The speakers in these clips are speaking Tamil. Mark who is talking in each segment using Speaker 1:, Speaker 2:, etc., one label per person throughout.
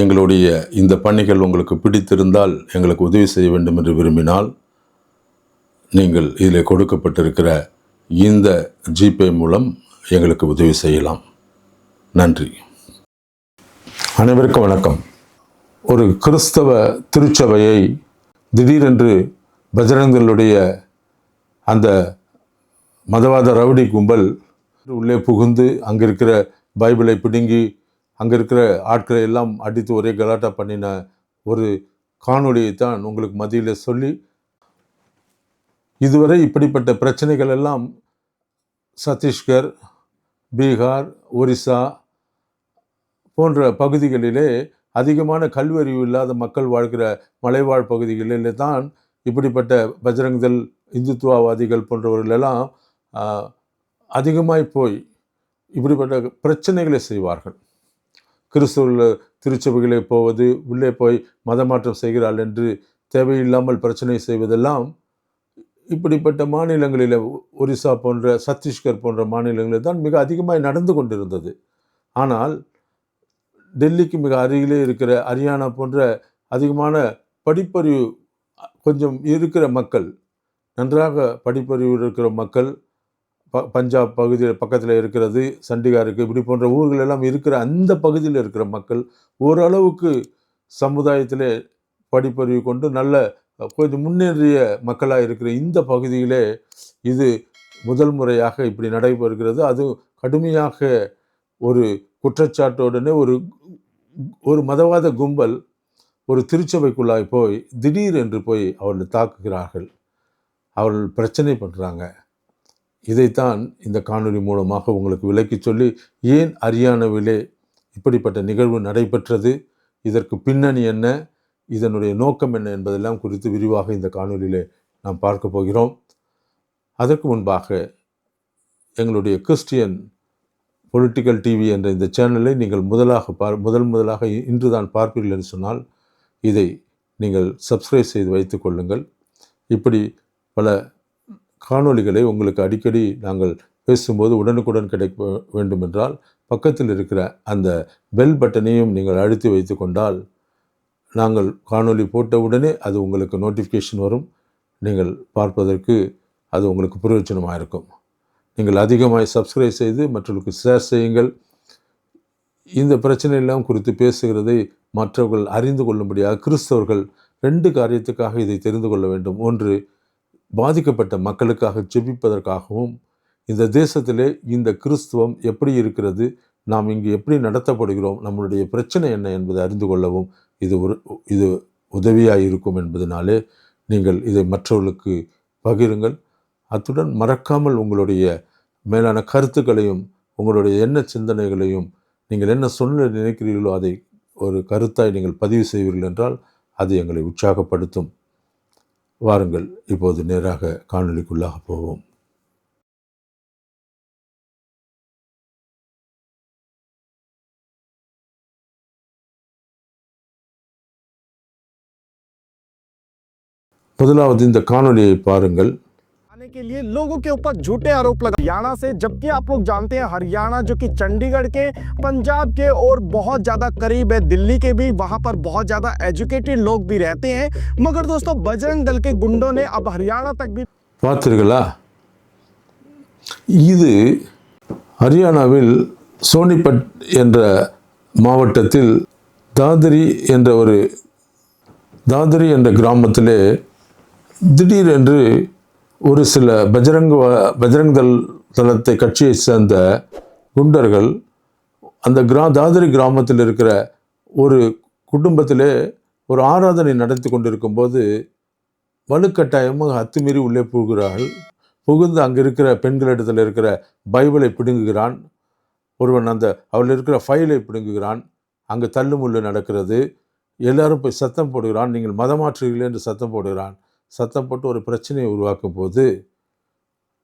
Speaker 1: எங்களுடைய இந்த பணிகள் உங்களுக்கு பிடித்திருந்தால் எங்களுக்கு உதவி செய்ய வேண்டும் என்று விரும்பினால் நீங்கள் இதில் கொடுக்கப்பட்டிருக்கிற இந்த ஜிபே மூலம் எங்களுக்கு உதவி செய்யலாம். நன்றி. அனைவருக்கும் வணக்கம். ஒரு கிறிஸ்தவ திருச்சபையை திடீரென்று பஜரங்களுடைய அந்த மதவாத ரவுடி கும்பல் உள்ளே புகுந்து அங்கே இருக்கிற பைபிளை பிடுங்கி அங்கே இருக்கிற ஆட்களை எல்லாம் அடித்து ஒரே கலாட்டா பண்ணின ஒரு காணொளியை தான் உங்களுக்கு மத்தியில் சொல்லி இதுவரை இப்படிப்பட்ட பிரச்சனைகள் எல்லாம் சத்தீஸ்கர் பீகார் ஒரிசா போன்ற பகுதிகளிலே அதிகமான கல்வியறிவு இல்லாத மக்கள் வாழ்கிற மலைவாழ் பகுதிகளிலே தான் இப்படிப்பட்ட பஜரங்தல் இந்துத்துவவாதிகள் போன்றவர்களெல்லாம் அதிகமாய் போய் இப்படிப்பட்ட பிரச்சனைகளை செய்வார்கள். கிறிஸ்துவ திருச்சபைகளே போவது உள்ளே போய் மதமாற்றம் செய்கிறாள் என்று தேவையில்லாமல் பிரச்சனை செய்வதெல்லாம் இப்படிப்பட்ட மாநிலங்களில் ஒரிசா போன்ற சத்தீஸ்கர் போன்ற மாநிலங்களில் தான் மிக அதிகமாக நடந்து கொண்டிருந்தது. ஆனால் டெல்லிக்கு மிக அருகிலே இருக்கிற ஹரியானா போன்ற அதிகமான படிப்பறிவு கொஞ்சம் இருக்கிற மக்கள் நன்றாக படிப்பறிவு இருக்கிற மக்கள் ப பஞ்சாப் பகுதியில் பக்கத்தில் இருக்கிறது சண்டிகாருக்கு இப்படி போன்ற ஊர்கள் எல்லாம் இருக்கிற அந்த பகுதியில் இருக்கிற மக்கள் ஓரளவுக்கு சமுதாயத்திலே படிப்பறிவு கொண்டு நல்ல கொஞ்சம் முன்னேறிய மக்களாக இருக்கிற இந்த பகுதியிலே இது முதல் முறையாக இப்படி நடைபெறுகிறது. அது கடுமையாக ஒரு குற்றச்சாட்டுடனே ஒரு ஒரு மதவாத கும்பல் ஒரு திருச்சபைக்குள்ளாய் போய் திடீர் என்று போய் அவர்கள் தாக்குகிறார்கள். அவர்கள் பிரச்சனை பண்ணுறாங்க இதைத்தான் இந்த காணொளி மூலமாக உங்களுக்கு விளக்கி சொல்லி ஏன் ஹரியானாவிலே இப்படிப்பட்ட நிகழ்வு நடைபெற்றது? இதற்கு பின்னணி என்ன? இதனுடைய நோக்கம் என்ன என்பதெல்லாம் குறித்து விரிவாக இந்த காணொலியிலே நாம் பார்க்க போகிறோம். அதற்கு முன்பாக எங்களுடைய கிறிஸ்டியன் பொலிட்டிக்கல் டிவி என்ற இந்த சேனலை நீங்கள் முதலாக பார் முதல் முதலாக இன்று தான் பார்ப்பீர்கள் என்று சொன்னால் இதை நீங்கள் சப்ஸ்கிரைப் செய்து வைத்துக் கொள்ளுங்கள். இப்படி பல காணொளிகளை உங்களுக்கு அடிக்கடி நாங்கள் பேசும்போது உடனுக்குடன் கிடைக்க வேண்டுமென்றால் பக்கத்தில் இருக்கிற அந்த பெல் பட்டனையும் நீங்கள் அழுத்தி வைத்து கொண்டால் நாங்கள் காணொளி போட்ட உடனே அது உங்களுக்கு நோட்டிஃபிகேஷன் வரும். நீங்கள் பார்ப்பதற்கு அது உங்களுக்கு பிரயோஜனமாக இருக்கும். நீங்கள் அதிகமாக சப்ஸ்கிரைப் செய்து மற்றவர்களுக்கு ஷேர் செய்யுங்கள். இந்த பிரச்சனையெல்லாம் குறித்து பேசுகிறதை மற்றவர்கள் அறிந்து கொள்ளும்படியாக கிறிஸ்தவர்கள் ரெண்டு காரியத்துக்காக இதை தெரிந்து கொள்ள வேண்டும். ஒன்று பாதிக்கப்பட்ட மக்களுக்காக ஜெபிப்பதற்காகவும் இந்த தேசத்திலே இந்த கிறிஸ்துவம் எப்படி இருக்கிறது நாம் இங்கு எப்படி நடத்தப்படுகிறோம் நம்மளுடைய பிரச்சனை என்ன என்பதை அறிந்து கொள்ளவும் இது ஒரு இது உதவியாக இருக்கும் என்பதனாலே நீங்கள் இதை மற்றவர்களுக்கு பகிருங்கள். அத்துடன் மறக்காமல் உங்களுடைய மேலான கருத்துக்களையும் உங்களுடைய எண்ண சிந்தனைகளையும் நீங்கள் என்ன சொல்ல நினைக்கிறீர்களோ அதை ஒரு கருத்தாய் நீங்கள் பதிவு செய்வீர்கள் என்றால் அது எங்களை உற்சாகப்படுத்தும். வாருங்கள் இப்போது நேராக காணொளிக்குள்ளாக போவோம். முதலாவது இந்த காணொளியை பாருங்கள்.
Speaker 2: के लिए लोगों के ऊपर झूठे आरोप लगा हरियाणा से जबकि आप लोग जानते हैं हरियाणा जो कि चंडीगढ़ के पंजाब के और बहुत ज़्यादा करीब है दिल्ली के भी वहाँ पर बहुत ज़्यादा एजुकेटेड लोग भी रहते हैं मगर दोस्तों बजरंग दल के गुंडों ने अब हरियाणा तक भी
Speaker 1: பார்த்தீர்களா இது ஹரியானாவில் சோனிபட் என்ற மாவட்டத்தில் தாதரி என்ற ஒரு தாதரி என்ற கிராமத்திலே திடீரென்று ஒரு சில பஜரங் வ- பஜரங் தள் தளத்தை கட்சியை சேர்ந்த குண்டர்கள் அந்த கிரா தாதரி கிராமத்தில் இருக்கிற ஒரு குடும்பத்திலே ஒரு ஆராதனை நடத்தி கொண்டிருக்கும்போது வலுக்கட்டாயமாக அத்துமீறி உள்ளே புகுகிறார்கள் புகுந்து அங்கே இருக்கிற பெண்களிடத்தில் இருக்கிற பைபிளை பிடுங்குகிறான். ஒருவன் அந்த அவள் இருக்கிற ஃபைலை பிடுங்குகிறான். அங்கே தள்ளுமுள்ளு நடக்கிறது. எல்லாரும் போய் சத்தம் போடுகிறான். நீங்கள் மதமாற்றுகிறீர்கள் என்று சத்தம் போடுகிறான். சத்தம் போட்டு ஒரு பிரச்சனையை உருவாக்கும் போது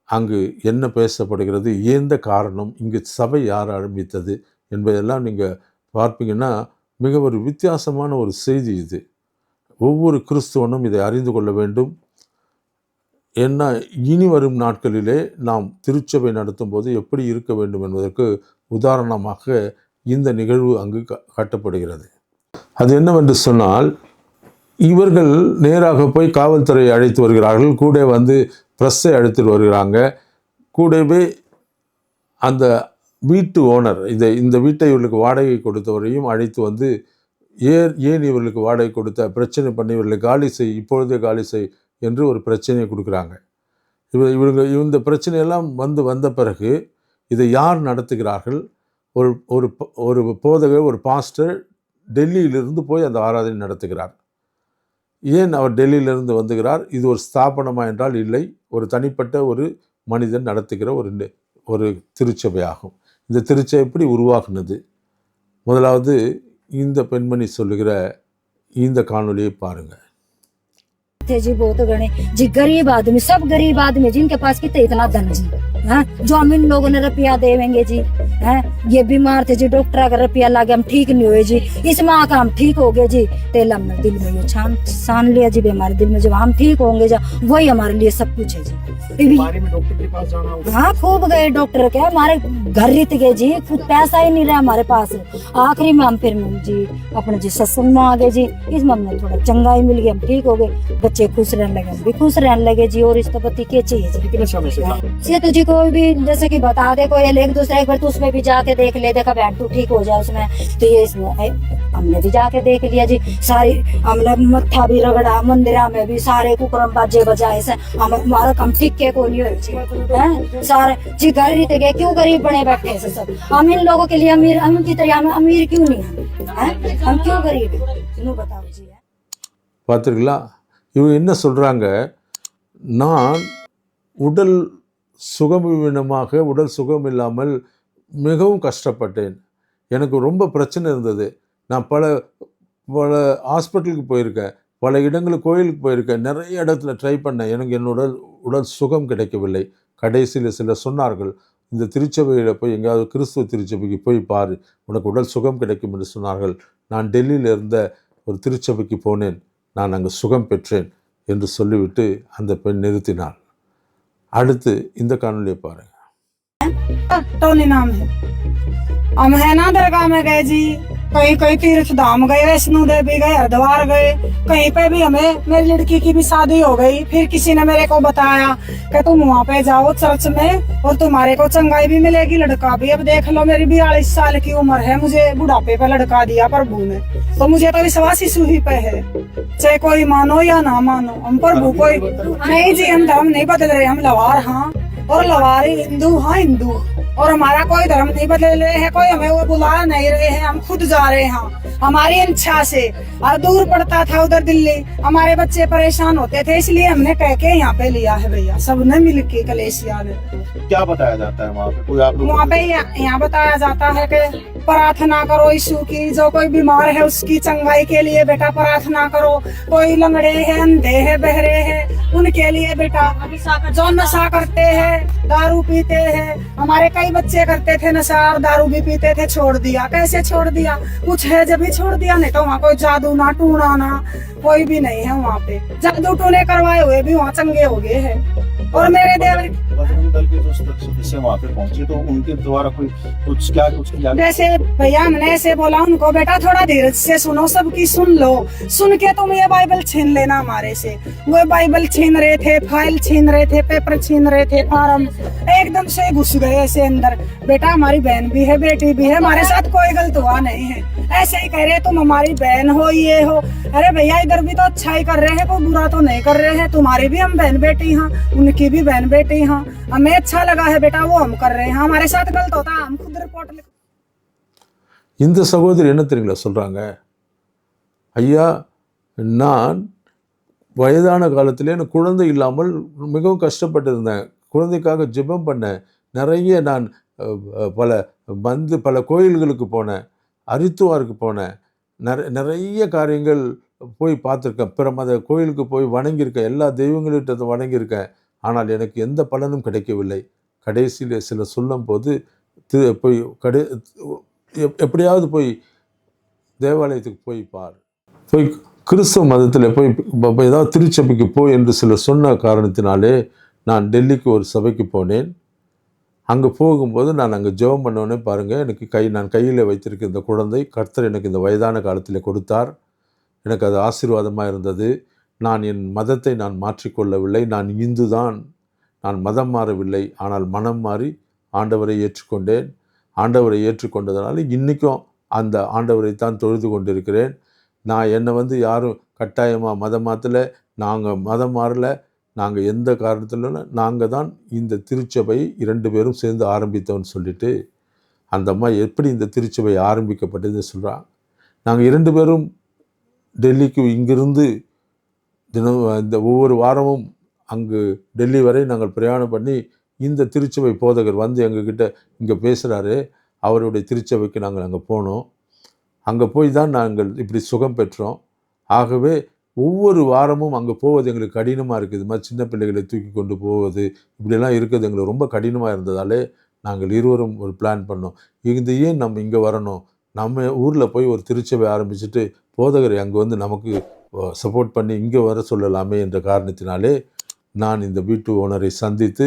Speaker 1: அங்கு என்ன பேசப்படுகிறது? எந்த காரணம்? இங்கு சபை யார் ஆரம்பித்தது? என்பதெல்லாம் நீங்கள் பார்ப்பீங்கன்னா மிக ஒரு வித்தியாசமான ஒரு செய்தி இது. ஒவ்வொரு கிறிஸ்துவனும் இதை அறிந்து கொள்ள வேண்டும். என்ன இனி வரும் நாட்களிலே நாம் திருச்சபை நடத்தும் போது எப்படி இருக்க வேண்டும் என்பதற்கு உதாரணமாக இந்த நிகழ்வு அங்கு காட்டப்படுகிறது. அது என்னவென்று சொன்னால் இவர்கள் நேராக போய் காவல்துறையை அழைத்து வருகிறார்கள். கூட வந்து ப்ரெஸ்ஸை அழைத்துட்டு வருகிறாங்க. கூடவே அந்த வீட்டு ஓனர் இதை இந்த வீட்டை இவர்களுக்கு வாடகை கொடுத்தவரையும் அழைத்து வந்து ஏன் ஏன் இவர்களுக்கு வாடகை கொடுத்த பிரச்சனை பண்ணி இவர்களை காலி செய் இப்பொழுதே காலி செய் என்று ஒரு பிரச்சனையை கொடுக்குறாங்க. இவ இவங்க இந்த பிரச்சனையெல்லாம் வந்து வந்த பிறகு இதை யார் நடத்துகிறார்கள்? ஒரு ஒரு ப- ஒரு போதகர் ஒரு பாஸ்டர் டெல்லியிலிருந்து போய் அந்த ஆராதனை நடத்துகிறார். ஏன் அவர் டெல்லியிலிருந்து வந்துகிறார்? இது ஒரு ஸ்தாபனமா என்றால் இல்லை. ஒரு தனிப்பட்ட ஒரு மனிதன் நடத்துகிற ஒரு நெ- ஒரு திருச்சபையாகும். இந்த திருச்சபை எப்படி உருவாகினது? முதலாவது இந்த பெண்மணி சொல்லுகிற இந்த காணொலியை பாருங்கள்
Speaker 3: थे जी बहुत गणे। जी गरीब आदमी सब गरीब आदमी जिनके पास कितने इतना धन जी हैं? जो हम इन लोगों ने रुपया देवेंगे जी हैं? ये बीमार थे जी डॉक्टर का रुपया लागे हम ठीक नहीं हुए जी। इस माह का हम ठीक हो गए जी। तेल हमने दिल में ये छान सान लिया जी हमारे दिल में जब हम ठीक होंगे जा वही हमारे लिए सब कुछ है जी।
Speaker 2: में
Speaker 3: हाँ खूब गए डॉक्टर के हमारे घर रित गए जी कुछ पैसा ही नहीं रहा हमारे पास। आखिरी में हम फिर जी अपने जी सत्संग में आ गए जी इसमें हमने थोड़ा चंगाई मिल गई हम ठीक हो गए। बच्चे खुश रहने लगे हम भी खुश रहने लगे जी और इसका पति क्या चाहिए जी
Speaker 2: कितने समय से था?
Speaker 3: ये तो जी कोई भी जैसे कि बता दे कोई एक दूसरे एक बार तो उसमें भी जाके देख ले देखा बहन तू ठीक हो जाए उसमें तो ये इसमें ए, हमने भी जाके देख लिया जी सारी हमने मत्था भी रगड़ा मंदिरा में भी सारे कुकरम बाजे बजाए से हम हमारा कम ठीक के को नहीं हुए जी हैं? सारे जी घर ही गए क्यों गरीब बने बैठे से सब हम इन लोगों के लिए अमीर हम की तरह हम अमीर क्यों नहीं हैं? हैं? हम क्यों गरीब हैं? इन्हों बताओ जी
Speaker 1: பார்த்தீர்களா இவங்க என்ன சொல்கிறாங்க நான் உடல் சுகமினமாக உடல் சுகம் இல்லாமல் மிகவும் கஷ்டப்பட்டேன். எனக்கு ரொம்ப பிரச்சனை இருந்தது. நான் பல பல ஹாஸ்பிட்டலுக்கு போயிருக்கேன். பல இடங்களுக்கு கோயிலுக்கு போயிருக்கேன். நிறைய இடத்துல ட்ரை பண்ணேன். எனக்கு என்னோட உடல் சுகம் கிடைக்கவில்லை. கடைசியில் சிலர் சொன்னார்கள் இந்த திருச்சபையில் போய் எங்கேயாவது கிறிஸ்துவ திருச்சபைக்கு போய் பாரு. உனக்கு உடல் சுகம் கிடைக்கும் என்று சொன்னார்கள். நான் டெல்லியில் இருந்த ஒரு திருச்சபைக்கு போனேன். நான் அங்கு சுகம் பெற்றேன் என்று சொல்லிவிட்டு அந்த பெண் நிறுத்தினாள். அடுத்து இந்த காணொலியை பாருங்கள்.
Speaker 4: टोनी नाम है। हम है ना दरगाह में गए जी। कहीं कहीं तीर्थ धाम गए वैष्णो देवी गए हरिद्वार गए। कहीं पे भी हमें मेरी लड़की की भी शादी हो गई। फिर किसी ने मेरे को बताया कि तुम वहाँ पे जाओ चर्च में और तुम्हारे को चंगाई भी मिलेगी लड़का भी। अब देख लो मेरी बयालीस साल की उम्र है मुझे बुढ़ापे पे लड़का दिया प्रभु ने। तो मुझे तो विश्वास यीशु ही पे है। चाहे कोई मानो या ना मानो हम प्रभु कोई नहीं जी हम धर्म नहीं बदल रहे हम लवार हाँ। और लवारी हिंदू हाँ हिंदू। और हमारा कोई धर्म नहीं बदल रहे हैं, कोई हमें वो बुला नहीं रहे हैं, हम खुद जा रहे हैं। हमारी इच्छा से। और दूर पड़ता था उधर दिल्ली। हमारे बच्चे परेशान होते थे इसलिए हमने कह के यहाँ पे लिया है भैया। सबने मिल के कलेशिया ने
Speaker 5: क्या बताया जाता है वहाँ पे? आप
Speaker 4: वहाँ पे यहाँ बताया जाता है कि प्रार्थना करो यीशु की जो कोई बीमार है उसकी चंगाई के लिए बेटा प्रार्थना करो। कोई लंगड़े है अंधे है बहरे है उनके लिए बेटा जो नशा करते हैं दारू पीते हैं। हमारे कई बच्चे करते थे नशा और दारू भी पीते थे छोड़ दिया। कैसे छोड़ दिया? कुछ है जब छोड़ दिया नहीं तो वहाँ कोई जादू ना टूना ना कोई भी नहीं है वहाँ पे। जादू टूने करवाए हुए भी वहाँ चंगे हो गए हैं। और मेरे देवर
Speaker 5: दल के जो सदस्य वहाँ पे पहुँचे तो उनके द्वारा कोई कुछ क्या कुछ किया
Speaker 4: जैसे भैया हमने ऐसे बोला उनको बेटा थोड़ा धीरज से सुनो सबकी सुन लो। सुन के तुम ये बाइबल छीन लेना हमारे से। वो बाइबल छीन रहे थे फ़ाइल छीन रहे थे पेपर छीन रहे थे फार्म एकदम से घुस गए ऐसे अंदर। बेटा हमारी बहन भी है बेटी भी है हमारे साथ कोई गलत हुआ नहीं है। ऐसे ही कह रहे तुम हमारी बहन हो ये हो अरे भैया इधर भी तो अच्छा ही कर रहे हैं कोई बुरा तो नहीं कर रहे हैं तुम्हारी भी हम बहन बेटी हाँ उनकी भी बहन बेटी हाँ हमें अच्छा लगा है बेटा वो हम कर रहे हैं हमारे साथ गलत होता हम खुद रिपोर्ट लिख
Speaker 1: இந்த சகோதரி என்ன தெரியுங்களா சொல்கிறாங்க ஐயா நான் வயதான காலத்திலே எனக்கு குழந்தை இல்லாமல் மிகவும் கஷ்டப்பட்டிருந்தேன் குழந்தைக்காக ஜெபம் பண்ணேன் நிறைய நான் அஹ், அஹ், பல வந்து பல கோயில்களுக்கு போனேன் அரித்துவாருக்கு போனேன் நிற நிறைய காரியங்கள் போய் பார்த்துருக்கேன். பிற மத கோயிலுக்கு போய் வணங்கியிருக்கேன். எல்லா தெய்வங்கள்கிட்ட வணங்கியிருக்கேன். ஆனால் எனக்கு எந்த பலனும் கிடைக்கவில்லை. கடைசியில் சில சொல்லும் போது திரு போய் கடை எப்- எப்படியாவது போய் தேவாலயத்துக்கு போய் பார். போய் கிறிஸ்தவ மதத்தில் போய் ஏதாவது திருச்சபைக்கு போ என்று சில சொன்ன காரணத்தினாலே நான் டெல்லிக்கு ஒரு சபைக்கு போனேன். அங்கே போகும்போது நான் அங்கே ஜெபம் பண்ணோன்னே பாருங்கள் எனக்கு கை நான் கையில் வைத்திருக்க இந்த குழந்தை கர்த்தர் எனக்கு இந்த வயதான காலத்தில் கொடுத்தார். எனக்கு அது ஆசீர்வாதமாக இருந்தது. நான் என் மதத்தை நான் மாற்றிக்கொள்ளவில்லை. நான் இந்து தான் நான் மதம் மாறவில்லை. ஆனால் மனம் மாறி ஆண்டவரை ஏற்றுக்கொண்டேன். ஆண்டவரை ஏற்றுக்கொண்டதுனால இன்றைக்கும் அந்த ஆண்டவரை தான் தொழுது கொண்டிருக்கிறேன். நான் என்னை வந்து யாரும் கட்டாயமாக மதம் மாற்றலை நாங்கள் மதம் மாறல. நாங்கள் எந்த காரணத்திலும் நாங்கள் தான் இந்த திருச்சபை இரண்டு பேரும் சேர்ந்து ஆரம்பித்தோம்னு சொல்லிட்டு அந்த அம்மா எப்படி இந்த திருச்சபை ஆரம்பிக்கப்பட்டதுன்னு சொல்கிறான் நாங்கள் இரண்டு பேரும் டெல்லிக்கு இங்கிருந்து தினம் இந்த ஒவ்வொரு வாரமும் அங்கு டெல்லி வரை நாங்கள் பிரயாணம் பண்ணி இந்த திருச்சபை போதகர் வந்து எங்ககிட்ட இங்கே பேசுகிறாரு அவருடைய திருச்சபைக்கு நாங்கள் அங்கே போனோம். அங்கே போய் தான் நாங்கள் இப்படி சுகம் பெற்றோம். ஆகவே ஒவ்வொரு வாரமும் அங்கே போவது எங்களுக்கு கடினமாக இருக்குது. இது மாதிரி சின்ன பிள்ளைகளை தூக்கி கொண்டு போவது இப்படிலாம் இருக்கிறது எங்களுக்கு ரொம்ப கடினமாக இருந்ததாலே நாங்கள் இருவரும் ஒரு பிளான் பண்ணோம். இந்த ஏன் நம்ம இங்கே வரணும்? நம்ம ஊரில் போய் ஒரு திருச்சபை ஆரம்பிச்சுட்டு போதகரை அங்கே வந்து நமக்கு சப்போர்ட் பண்ணி இங்கே வர சொல்லலாமே என்ற காரணத்தினாலே நான் இந்த வீட்டு ஓனரை சந்தித்து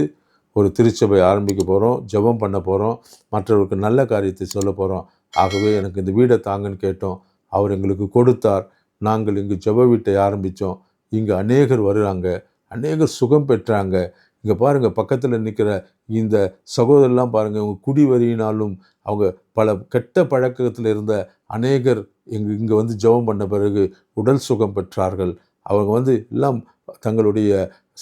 Speaker 1: ஒரு திருச்சபை ஆரம்பிக்க போகிறோம் ஜெபம் பண்ண போகிறோம் மற்றவருக்கு நல்ல காரியத்தை சொல்ல போகிறோம் ஆகவே எனக்கு இந்த வீடை தாங்கன்னு கேட்டோம். அவர் எங்களுக்கு கொடுத்தார். நாங்கள் இங்கு ஜெப வீட்டை ஆரம்பித்தோம். இங்கே அநேகர் வருகிறாங்க அநேகர் சுகம் பெற்றாங்க. இங்கே பாருங்கள் பக்கத்தில் நிற்கிற இந்த சகோதரர்லாம் பாருங்கள் இவங்க குடி வரியினாலும் அவங்க பல கெட்ட பழக்கத்தில் இருந்த அநேகர் இங்கு இங்கே வந்து ஜெபம் பண்ண பிறகு உடல் சுகம் பெற்றார்கள். அவங்க வந்து எல்லாம் தங்களுடைய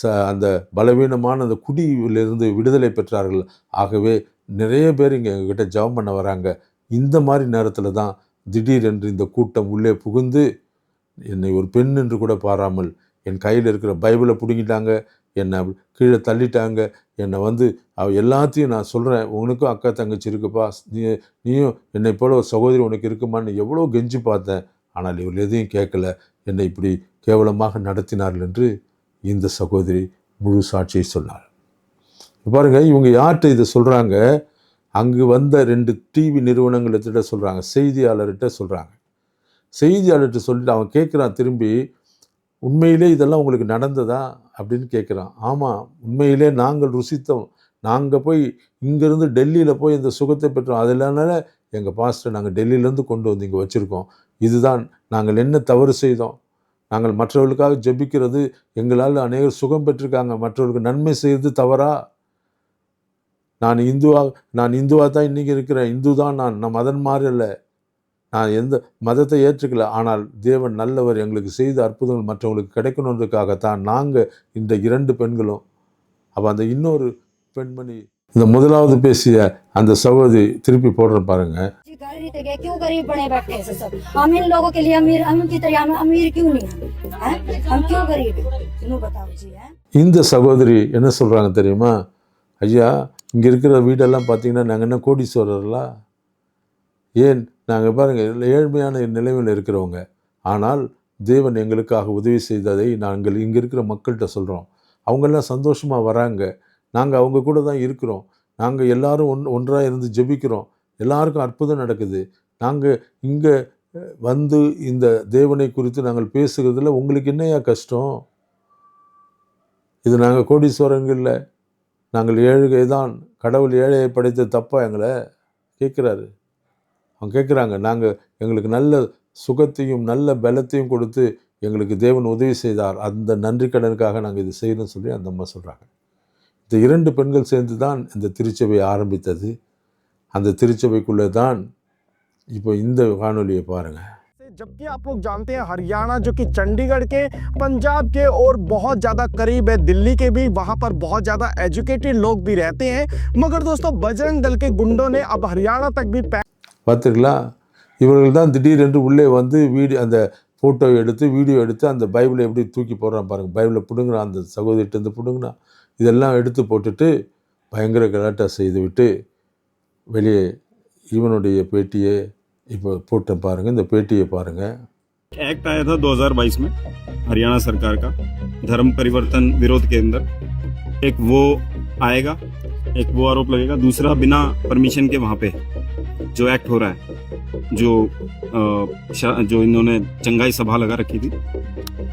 Speaker 1: ச அந்த பலவீனமான அந்த குடியிலிருந்து விடுதலை பெற்றார்கள். ஆகவே நிறைய பேர் இங்கே எங்ககிட்ட ஜெபம் பண்ண வராங்க. இந்த மாதிரி நேரத்தில் தான் திடீரென்று இந்த கூட்டம் உள்ளே புகுந்து என்னை ஒரு பெண் என்று கூட பாராமல் என் கையில் இருக்கிற பைபிளை பிடுங்கிட்டாங்க என்னை கீழே தள்ளிட்டாங்க என்னை வந்து அவ எல்லாத்தையும் நான் சொல்கிறேன் உனக்கும் அக்கா தங்கச்சி இருக்குப்பா. நீ நீயும் என்னை போல ஒரு சகோதரி உனக்கு இருக்குமான்னு எவ்வளோ கெஞ்சி பார்த்தேன். ஆனால் இவர் எதையும் கேட்கல. என்னை இப்படி கேவலமாக நடத்தினார்கள் என்று இந்த சகோதரி முழு சாட்சியை சொன்னார் பாருங்க இவங்க யார்கிட்ட இதை சொல்கிறாங்க அங்கு வந்த ரெண்டு டிவி நிறுவனங்கள்கிட்ட சொல்கிறாங்க செய்தியாளர்கிட்ட சொல்கிறாங்க செய்தியாளர்கிட்ட சொல்லிட்டு அவன் கேட்குறான் திரும்பி உண்மையிலே இதெல்லாம் உங்களுக்கு நடந்ததா? அப்படின்னு கேட்குறான். ஆமாம் உண்மையிலே நாங்கள் ருசித்தோம். நாங்கள் போய் இங்கேருந்து டெல்லியில் போய் இந்த சுகத்தை பெற்றோம். அதனால எங்கள் பாஸ்டர் நாங்கள் டெல்லியிலேருந்து கொண்டு வந்து இங்கே வச்சுருக்கோம். இதுதான் நாங்கள் என்ன தவறு செய்தோம்? நாங்கள் மற்றவர்களுக்காக ஜெபிக்கிறது எங்களால் அநேகர் சுகம் பெற்றிருக்காங்க. மற்றவர்களுக்கு நன்மை செய்வது தவறா? நான் இந்துவா நான் இந்துவாக தான் இன்றைக்கி இருக்கிறேன். இந்து தான் நான். நான் மதன் மாதிரி இல்லை நான் எந்த மதத்தை ஏற்றுக்கல ஆனால் தேவன் நல்லவர் எங்களுக்கு செய்த அற்புதங்கள் மற்றவங்களுக்கு கிடைக்கணுன்றதுக்காகத்தான் நாங்கள் இந்த இரண்டு பெண்களும் அப்போ அந்த இன்னொரு பெண்மணி இந்த முதலாவது பேசிய அந்த சகோதரி திருப்பி போடுற பாருங்க
Speaker 3: जी गरीब थे क्यों गरीब बने बैठे हैं सब हम इन लोगों के लिए अमीर हम की तरह हम अमीर क्यों नहीं हैं हैं? हम क्यों गरीब हैं क्यों बताओ जी हैं
Speaker 1: இந்த சகோதரி என்ன சொல்கிறாங்க தெரியுமா ஐயா இங்கே இருக்கிற வீடெல்லாம் பார்த்தீங்கன்னா நாங்கள் என்ன கோடீஸ்வரர்களா ஏன்? நாங்கள் பாருங்கள் ஏழ்மையான நிலைமையில் இருக்கிறவங்க. ஆனால் தேவன் எங்களுக்காக உதவி செய்ததை நாங்கள் இங்கே இருக்கிற மக்கள்கிட்ட சொல்கிறோம் அவங்கெல்லாம் சந்தோஷமாக வராங்க. நாங்கள் அவங்க கூட தான் இருக்கிறோம். நாங்கள் எல்லாரும் ஒன் ஒன்றாக இருந்து ஜெபிக்கிறோம். எல்லாருக்கும் அற்புதம் நடக்குது. நாங்கள் இங்கே வந்து இந்த தேவனை குறித்து நாங்கள் பேசுகிறதுல உங்களுக்கு என்னையா கஷ்டம்? இது நாங்கள் கோடீஸ்வரங்களில் நாங்கள் ஏழுகை தான் கடவுள் ஏழையை படைத்த தப்பா எங்களை? கேட்குறாரு. அவங்க கேட்குறாங்க நாங்கள் எங்களுக்கு நல்ல சுகத்தையும் நல்ல பலத்தையும் கொடுத்து எங்களுக்கு தேவன் உதவி செய்தார் அந்த நன்றி கடனுக்காக நாங்கள் இது செய்யணும்னு சொல்லி அந்த அம்மா சொல்கிறாங்க இந்த இரண்டு பெண்கள் சேர்ந்து தான் இந்த திருச்சபை ஆரம்பித்தது அந்த திருச்சபைக்குள்ளே தான் இப்போ இந்த காணொலியை பாருங்கள்
Speaker 2: जबकि आप लोग जानते हैं हरियाणा जो कि चंडीगढ़ के पंजाब के और बहुत ज़्यादा करीब है दिल्ली के भी वहाँ पर बहुत ज़्यादा एजुकेटेड लोग भी रहते हैं मगर दोस्तों बजरंग दल के गुंडों ने अब हरियाणा तक भी
Speaker 1: பார்த்துங்களா இவர்கள் தான் திடீரென்று உள்ளே வந்து வீடியோ அந்த ஃபோட்டோ எடுத்து வீடியோ எடுத்து அந்த பைபிளை எப்படி தூக்கி போடுறான் பாருங்கள் பைபிளை பிடுங்குறான் அந்த சகோதரிட்டேருந்து பிடுங்கினான் இதெல்லாம் எடுத்து போட்டுட்டு பயங்கர கலாட்டா செய்துவிட்டு வெளியே இவனுடைய பேட்டியை இப்போ போட்ட பாருங்கள் இந்த பேட்டியை பாருங்கள்
Speaker 6: एक्ट आया था 2022 में हरियाणा सरकार का धर्म परिवर्तन विरोध के अंदर एक वो आएगा एक वो आरोप लगेगा दूसरा बिना परमिशन के वहाँ पे जो एक्ट हो रहा है जो शा- जो इन्होंने चंगाई सभा लगा रखी थी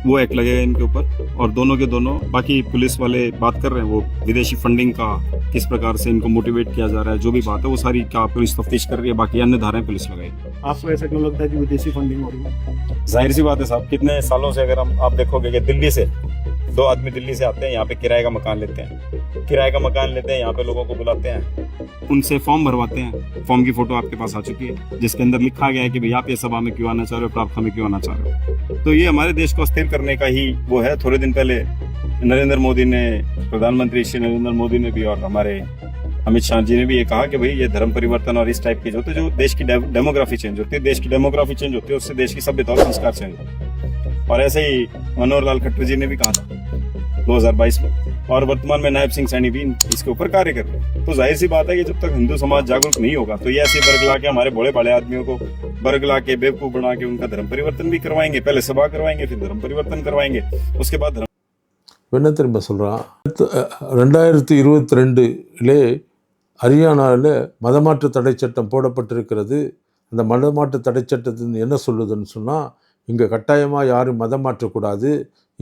Speaker 6: वो एक्ट लगेगा इनके ऊपर। और दोनों के दोनों बाकी पुलिस वाले बात कर रहे हैं वो विदेशी फंडिंग का किस प्रकार से इनको मोटिवेट किया जा रहा है जो भी बात है वो सारी क्या पुलिस तफ्तीश कर रही है बाकी अन्य धाराएँ पुलिस लगाएगी।
Speaker 5: आपको ऐसा क्यों लगता है कि विदेशी फंडिंग हो रही है?
Speaker 6: ज़ाहिर सी बात है साहब कितने सालों से अगर हम आप देखोगे कि दिल्ली से दो आदमी दिल्ली से आते हैं यहाँ पे किराए का मकान लेते हैं। किराए का मकान लेते हैं यहाँ पे लोगों को बुलाते हैं। उनसे फॉर्म भरवाते हैं। फॉर्म की फ़ोटो आपके पास आ चुकी है, जिसके अंदर लिखा गया है कि भाई आप ये सभा में क्यों आना चाह रहे हो प्राप्त में क्यों आना चाह रहे हो। तो ये हमारे देश को अस्थिर करने का ही वो है। थोड़े दिन पहले नरेंद्र मोदी ने, प्रधानमंत्री श्री नरेंद्र मोदी ने भी और हमारे अमित शाह जी ने भी ये कहा कि भाई ये धर्म परिवर्तन और इस टाइप की जो होते जो देश की डेमोग्राफी चेंज होती है, देश की डेमोग्राफी चेंज होती है, उससे देश की सभ्यता और संस्कार चेंज होते हैं। और ऐसे ही मनोहर लाल खट्टर जी ने भी कहा था 2022 में। और वर्तमान में नायब सिंह सैनी भी इसके ऊपर कार्य कर रहे हैं तो जाहिर सी बात है कि जब तक हिंदू समाज जागरूक नहीं होगा तो ये ऐसे बरगला के हमारे बड़े बड़े आदमियों को बरगला के बेवकूफ बना के उनका धर्म परिवर्तन भी करवाएंगे पहले सभा करवाएंगे फिर धर्म परिवर्तन करवाएंगे उसके बाद धर्म
Speaker 1: என்ன திரும்ப சொல்கிறான் ரெண்டாயிரத்தி இருபத்தி ரெண்டுலே ஹரியானாவில் மதமாற்று தடை சட்டம் போடப்பட்டிருக்கிறது அந்த மதமாற்று தடை சட்டத்தின் என்ன சொல்லுதுன்னு சொன்னால் இங்கே கட்டாயமாக யாரும் மதம் மாற்றக்கூடாது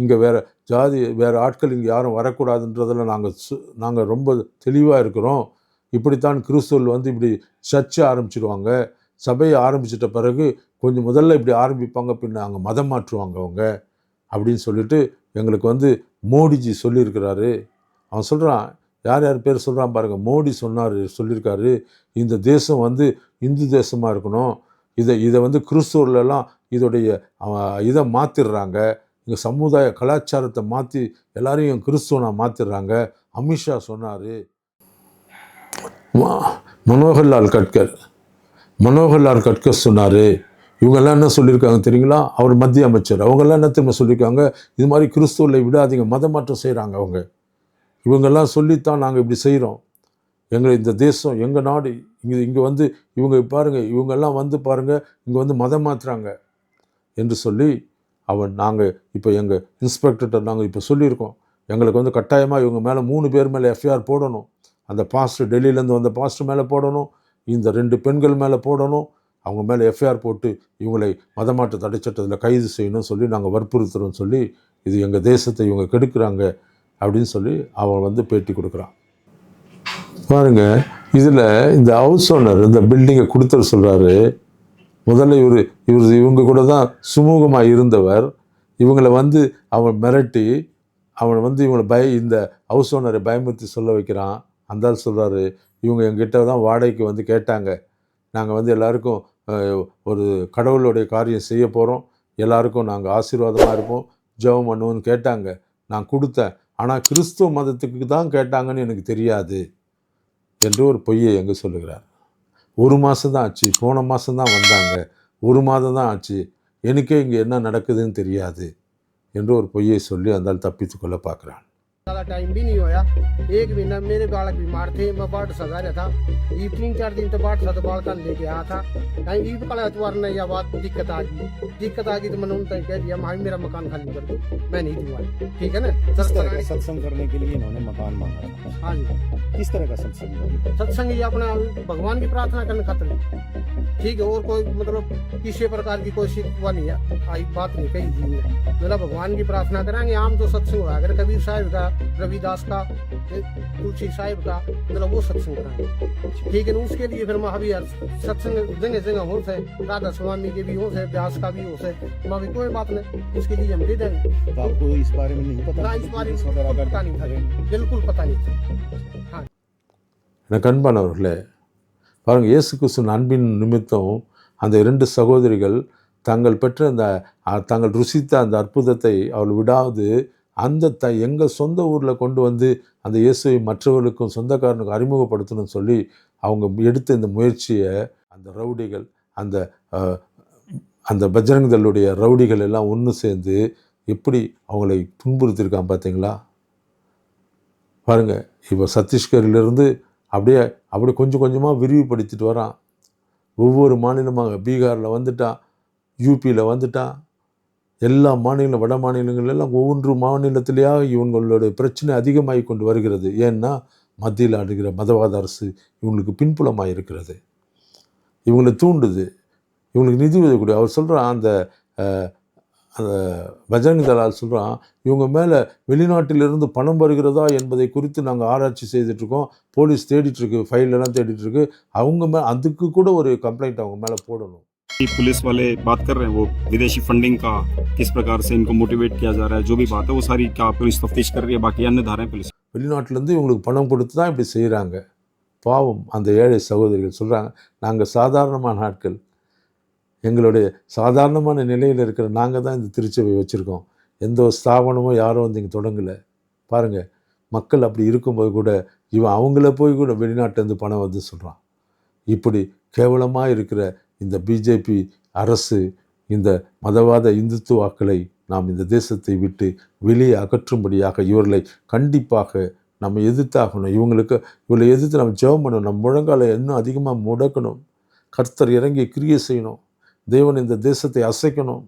Speaker 1: இங்கே வேறு ஜாதி வேறு ஆட்கள் இங்கே யாரும் வரக்கூடாதுன்றதில் நாங்கள் சு நாங்கள் ரொம்ப தெளிவாக இருக்கிறோம். இப்படித்தான் கிறிஸ்துவல் வந்து இப்படி சர்ச்சை ஆரம்பிச்சிடுவாங்க சபையை ஆரம்பிச்சிட்ட பிறகு கொஞ்சம் முதல்ல இப்படி ஆரம்பிப்பாங்க பின்ன அங்கே மதம் மாற்றுவாங்க அவங்க. அப்படின்னு சொல்லிட்டு எங்களுக்கு வந்து மோடிஜி சொல்லியிருக்கிறாரு. அவன் சொல்கிறான் யார் யார் பேர் சொல்கிறான் பாருங்கள் மோடி சொன்னார் சொல்லியிருக்காரு. இந்த தேசம் வந்து இந்து தேசமாக இருக்கணும். இதை இதை வந்து கிறிஸ்துவர்லலாம் இதோடைய இதை மாற்றிடுறாங்க எங்கள் சமுதாய கலாச்சாரத்தை மாற்றி எல்லாரையும் கிறிஸ்துவனாக மாற்றிடுறாங்க அமித்ஷா சொன்னார் மனோகர்லால் கட்கர் மனோகர்லால் கட்கர் சொன்னார். இவங்கெல்லாம் என்ன சொல்லியிருக்காங்க தெரியுங்களா? அவர் மத்திய அமைச்சர். அவங்கெல்லாம் என்ன திரும்ப சொல்லியிருக்காங்க? இது மாதிரி கிறிஸ்துவில் விடாதீங்க மத மாற்றம் செய்கிறாங்க அவங்க. இவங்கெல்லாம் சொல்லித்தான் நாங்கள் இப்படி செய்கிறோம் எங்கள் இந்த தேசம் எங்கள் நாடு இங்கே இங்கே வந்து இவங்க பாருங்கள் இவங்கெல்லாம் வந்து பாருங்கள் இங்கே வந்து மதம் மாற்றுறாங்க என்று சொல்லி அவன் நாங்கள் இப்போ எங்கள் இன்ஸ்பெக்டர்கிட்ட நாங்கள் இப்போ சொல்லியிருக்கோம். எங்களுக்கு வந்து கட்டாயமாக இவங்க மேலே மூணு பேர் மேலே எஃப்ஐஆர் போடணும். அந்த பாஸ்டர் டெல்லியிலேருந்து வந்த பாஸ்டர் மேலே போடணும். இந்த ரெண்டு பெண்கள் மேலே போடணும். அவங்க மேலே எஃப்ஐஆர் போட்டு இவங்களை மதமாற்ற தடை சட்டத்தில் கைது செய்யணும்னு சொல்லி நாங்கள் வற்புறுத்துறோம்னு சொல்லி இது எங்கள் தேசத்தை இவங்க கெடுக்கிறாங்க அப்படின்னு சொல்லி அவன் வந்து பேட்டி கொடுக்குறான். பாருங்கள் இதில் இந்த ஹவுஸ் ஓனர் இந்த பில்டிங்கை கொடுத்துட சொல்கிறாரு முதல்ல இவர் இவர் இவங்க கூட தான் சுமூகமாக இருந்தவர். இவங்களை வந்து அவன் மிரட்டி அவனை வந்து இவங்களை பய இந்த ஹவுஸ் ஓனரை பயமுறுத்தி சொல்ல வைக்கிறான். அந்தால் சொல்கிறாரு இவங்க எங்கிட்ட தான் வாடகைக்கு வந்து கேட்டாங்க. நாங்கள் வந்து எல்லாருக்கும் ஒரு கடவுளுடைய காரியம் செய்ய போகிறோம் எல்லாருக்கும் நாங்கள் ஆசீர்வாதமாக இருப்போம். ஜெபம் பண்ணுவோம்னு கேட்டாங்க. நான் கொடுத்தேன். ஆனால் கிறிஸ்துவ மதத்துக்கு தான் கேட்டாங்கன்னு எனக்கு தெரியாது. என்று ஒரு பொய்யை எங்கே சொல்லுகிறார். ஒரு மாதம் தான் ஆச்சு போன மாதம் தான் வந்தாங்க ஒரு மாதம் தான் ஆச்சு எனக்கே இங்கே என்ன நடக்குதுன்னு தெரியாது என்று ஒரு பொய்யை சொல்லி அந்த தப்பித்துக்கொள்ள தப்பித்து கொள்ள பார்க்குறான்
Speaker 7: ज़्यादा टाइम भी नहीं होया। एक महीना मेरे बालक बीमार थे मैं बाट सजा रहा था। ईद तीन चार दिन तो बाट सद बालक लेके आया था। कहीं ईद का एतवार ने यह बात दिक्कत आ गई। दिक्कत आ गई तो मैंने उनसे कह दिया भाई मेरा मकान खाली कर दो। मैं नहीं दूँगा। ठीक है ना? सत्संग।
Speaker 5: सत्संग करने के लिए इन्होंने मकान मांगा?
Speaker 7: हाँ जी।
Speaker 5: किस तरह का सत्संग
Speaker 7: सत्संग ये अपना भगवान की प्रार्थना करने खातिर। ठीक है और कोई मतलब किसी प्रकार की कोई शिकवा नहीं है। आई बात नहीं कही जी मेरा भगवान की प्रार्थना करेंगे आम तो सत्संग हुआ अगर कबीर साहब का रविदास का ए, तुलसी साहिब का मतलब वो सत्संग कराएंगे ठीक है ना उसके लिए फिर महावीर सत्संग जगह जगह हो से राधा स्वामी के भी हो से व्यास का भी हो से वहाँ भी कोई बात नहीं उसके लिए हम दे देंगे
Speaker 5: तो आपको इस बारे में नहीं पता
Speaker 7: ना इस बारे में
Speaker 5: वगैरह का
Speaker 7: पता नहीं था बिल्कुल पता नहीं था
Speaker 1: எனக்கு அன்பானவர்களே பாருங்கள் இயேசு கிறிஸ்துவின் அன்பின் நிமித்தம் அந்த இரண்டு சகோதரிகள் தாங்கள் பெற்ற அந்த அ- தாங்கள் ருசித்த அந்த அற்புதத்தை அவள் விடாது அந்த த எங்கள் சொந்த ஊரில் கொண்டு வந்து அந்த இயேசுவை மற்றவர்களுக்கும் சொந்தக்காரனுக்கும் அறிமுகப்படுத்தணும்னு சொல்லி அவங்க எடுத்த இந்த முயற்சியை அந்த ரவுடிகள் அந்த அந்த பஜ்ரங்தளுடைய ரவுடிகள் எல்லாம் ஒன்று சேர்ந்து எப்படி அவங்களை துன்புறுத்தியிருக்கான் பார்த்தீங்களா? பாருங்க இப்போ சத்தீஸ்கரிலிருந்து அப்படியே அப்படியே கொஞ்சம் கொஞ்சமாக விரிவுபடுத்திட்டு வரான். ஒவ்வொரு மாநிலமாக பீகாரில் வந்துட்டான் யூபியில் வந்துட்டான். எல்லா மாநில வட மாநிலங்கள் எல்லாம் ஒவ்வொன்று மாநிலத்திலேயாக இவங்களுடைய பிரச்சனை அதிகமாகி கொண்டு வருகிறது. ஏன்னா மத்தியில் ஆடுகிற மதவாத அரசு இவங்களுக்கு பின்புலமாக இருக்கிறது. இவங்களை தூண்டுது. இவங்களுக்கு நிதி உதவி கொடு அவர் சொல்கிறான் அந்த அந்த பஜரங் தலால் சொல்கிறான் இவங்க மேலே வெளிநாட்டிலிருந்து பணம் வருகிறதா என்பதை குறித்து நாங்கள் ஆராய்ச்சி செய்துட்ருக்கோம். போலீஸ் தேடிட்டுருக்கு ஃபைலெல்லாம் தேடிட்டுருக்கு அவங்க மே அதுக்கு கூட ஒரு கம்ப்ளைண்ட் அவங்க மேலே போடணும்.
Speaker 6: पुलिस वाले बात कर रहे हैं वो विदेशी फंडिंग का किस प्रकार से इनको मोटिवेट किया जा रहा है जो भी बात है वो सारी क्या पुलिस तफ्तीश कर रही है बाकी अन्य धाराएं पुलिस
Speaker 1: வெளிநாட்டிலேருந்து இவங்களுக்கு பணம் கொடுத்து தான் இப்படி செய்கிறாங்க பாவம் அந்த ஏழை சகோதரிகள் சொல்கிறாங்க நாங்கள் சாதாரணமான ஆட்கள் எங்களுடைய சாதாரணமான நிலையில் இருக்கிற நாங்கள் தான் இந்த திருச்சபை வச்சுருக்கோம் எந்த ஒரு ஸ்தாபனமோ யாரும் வந்து இங்கே தொடங்கலை பாருங்கள் மக்கள் அப்படி இருக்கும்போது கூட இவன் அவங்கள போய் கூட வெளிநாட்டிலேருந்து பணம் வந்து சொல்கிறான் இப்படி கேவலமாக இருக்கிற இந்த பிஜேபி அரசு இந்த மதவாத இந்துத்துவாக்களை நாம் இந்த தேசத்தை விட்டு வெளியே அகற்றும்படியாக இவர்களை கண்டிப்பாக நம்ம எதிர்த்தாகணும். இவங்களுக்கு இவங்களை எதிர்த்து நம்ம ஜெபம் பண்ணணும். நம்ம முழங்கால இன்னும் அதிகமாக முடக்கணும். கர்த்தர் இறங்கி கிரியை செய்யணும். தேவன் இந்த தேசத்தை அசைக்கணும்.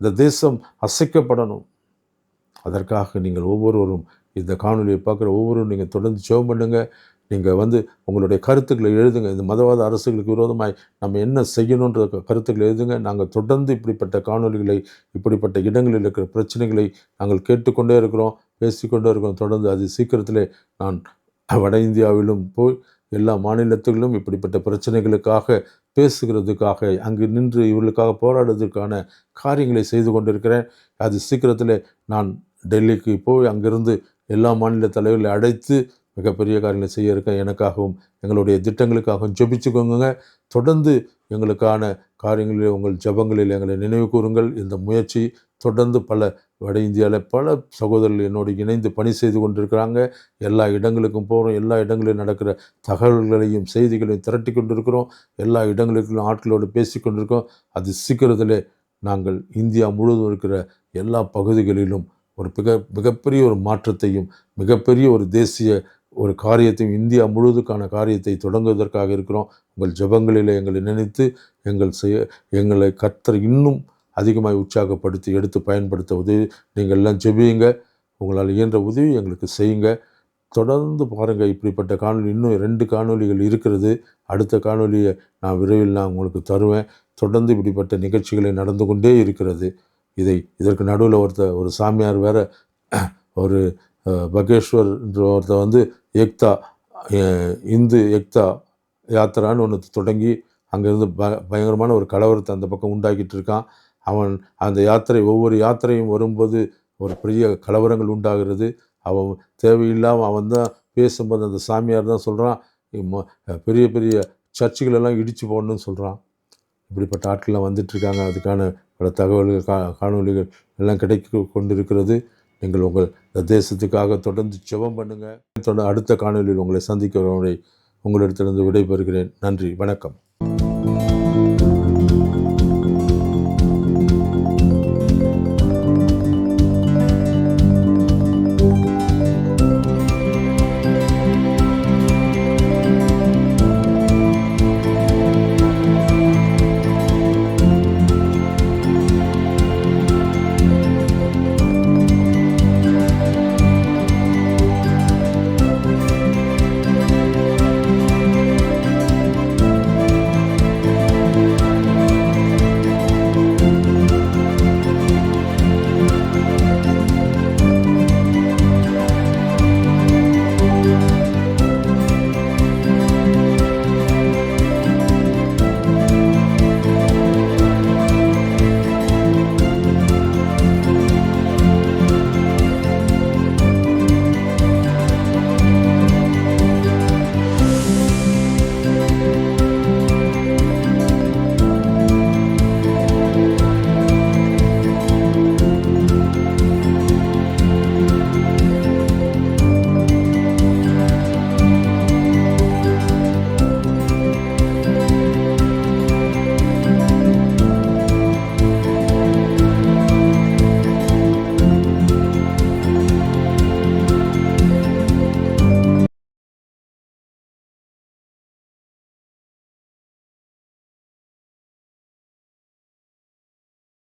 Speaker 1: இந்த தேசம் அசைக்கப்படணும். அதற்காக நீங்கள் ஒவ்வொருவரும் இந்த காணொலியை பார்க்குற ஒவ்வொருவரும் நீங்கள் தொடர்ந்து ஜெபம் பண்ணுங்கள் நீங்கள் வந்து உங்களுடைய கருத்துக்களை எழுதுங்க. இந்த மதவாத அரசுகளுக்கு விரோதமாய் நம்ம என்ன செய்யணுன்ற க- கருத்துக்களை எழுதுங்க. நாங்கள் தொடர்ந்து இப்படிப்பட்ட காணொலிகளை இப்படிப்பட்ட இடங்களில் இருக்கிற பிரச்சனைகளை நாங்கள் கேட்டுக்கொண்டே இருக்கிறோம் பேசிக்கொண்டே இருக்கிறோம். தொடர்ந்து அது சீக்கிரத்திலே நான் வட இந்தியாவிலும் போய் எல்லா மாநிலத்திலும் இப்படிப்பட்ட பிரச்சனைகளுக்காக பேசுகிறதுக்காக அங்கு நின்று இவர்களுக்காக போராடுவதற்கான காரியங்களை செய்து கொண்டிருக்கிறேன். அது சீக்கிரத்தில் நான் டெல்லிக்கு போய் அங்கிருந்து எல்லா மாநில தலைவர்களை அழைத்து மிகப்பெரிய காரியங்களை செய்ய இருக்க எனக்காகவும் எங்களுடைய திட்டங்களுக்காகவும் ஜெபிச்சுக்கோங்க தொடர்ந்து எங்களுக்கான காரியங்களில் உங்கள் ஜெபங்களில் எங்களை நினைவு கூறுங்கள். இந்த முயற்சி தொடர்ந்து பல வட இந்தியாவில் பல சகோதரர்கள் என்னோடு இணைந்து பணி செய்து கொண்டிருக்கிறாங்க. எல்லா இடங்களுக்கும் போகிறோம் எல்லா இடங்களிலும் நடக்கிற தகவல்களையும் செய்திகளையும் திரட்டி கொண்டிருக்கிறோம். எல்லா இடங்களுக்கும் ஆட்களோடு பேசி கொண்டிருக்கோம் அது சீக்கிரத்தில் நாங்கள் இந்தியா முழுவதும் இருக்கிற எல்லா பகுதிகளிலும் ஒரு மிக மிகப்பெரிய ஒரு மாற்றத்தையும் மிகப்பெரிய ஒரு தேசிய ஒரு காரியத்தையும் இந்தியா முழுவதுக்கான காரியத்தை தொடங்குவதற்காக இருக்கிறோம். உங்கள் ஜெபங்களில் எங்களை நினைத்து எங்கள் செய்ய எங்களை கர்த்தர் இன்னும் அதிகமாக உற்சாகப்படுத்தி எடுத்து பயன்படுத்த உதவி நீங்கள் எல்லாம் ஜெபியுங்க. உங்களால் இயன்ற உதவி எங்களுக்கு செய்யுங்க. தொடர்ந்து பாருங்கள் இப்படிப்பட்ட காணொளி இன்னும் ரெண்டு காணொளிகள் இருக்கிறது. அடுத்த காணொலியை நான் விரைவில் நான் உங்களுக்கு தருவேன். தொடர்ந்து இப்படிப்பட்ட நிகழ்ச்சிகளை நடந்து கொண்டே இருக்கிறது. இதை இதற்கு நடுவில் ஒருத்தர் ஒரு சாமியார் வேற ஒரு பகேஸ்வர் என்ற ஒருத்தர் வந்து ஏக்தா இந்து ஏக்தா யாத்திரான்னு ஒன்று தொடங்கி அங்கேருந்து ப பயங்கரமான ஒரு கலவரத்தை அந்த பக்கம் உண்டாக்கிட்டு இருக்கான். அவன் அந்த யாத்திரை ஒவ்வொரு யாத்திரையும் வரும்போது ஒரு பெரிய கலவரங்கள் உண்டாகிறது. அவன் தேவையில்லாமல் அவன் தான் பேசும்போது அந்த சாமியார் தான் சொல்கிறான் பெரிய பெரிய சர்ச்சுகளெல்லாம் இடித்து போடணும்னு சொல்கிறான் இப்படிப்பட்ட ஆட்கள்லாம் வந்துட்டுருக்காங்க அதுக்கான பல தகவல்கள் கா காணொளிகள் எல்லாம் கிடைக்க கொண்டிருக்கிறது. நீங்கள் உங்கள் தேசத்துக்காக தொடர்ந்து செபம் பண்ணுங்கள் தொடர்ந்து அடுத்த காணொளியில் உங்களை சந்திக்கிறவரை உங்களிடத்திலிருந்து விடைபெறுகிறேன். நன்றி. வணக்கம்.